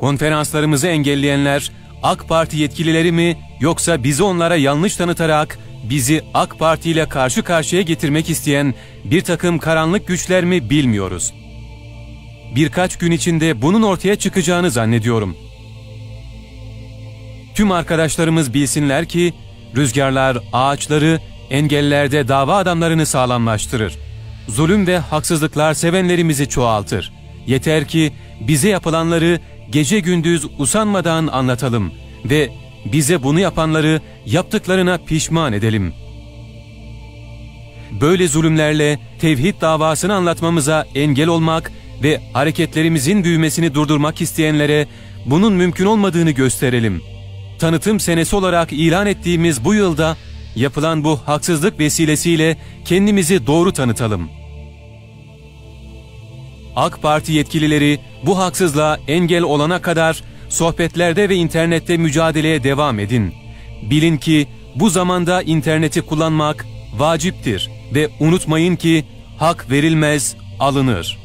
Konferanslarımızı engelleyenler AK Parti yetkilileri mi yoksa bizi onlara yanlış tanıtarak bizi AK Parti ile karşı karşıya getirmek isteyen bir takım karanlık güçler mi bilmiyoruz. Birkaç gün içinde bunun ortaya çıkacağını zannediyorum. Tüm arkadaşlarımız bilsinler ki rüzgarlar ağaçları, engellerde dava adamlarını sağlamlaştırır. Zulüm ve haksızlıklar sevenlerimizi çoğaltır. Yeter ki bize yapılanları gece gündüz usanmadan anlatalım ve bize bunu yapanları yaptıklarına pişman edelim. Böyle zulümlerle tevhid davasını anlatmamıza engel olmak ve hareketlerimizin büyümesini durdurmak isteyenlere bunun mümkün olmadığını gösterelim. Tanıtım senesi olarak ilan ettiğimiz bu yılda yapılan bu haksızlık vesilesiyle kendimizi doğru tanıtalım. AK Parti yetkilileri bu haksızlığa engel olana kadar sohbetlerde ve internette mücadeleye devam edin. Bilin ki bu zamanda interneti kullanmak vaciptir ve unutmayın ki hak verilmez, alınır.''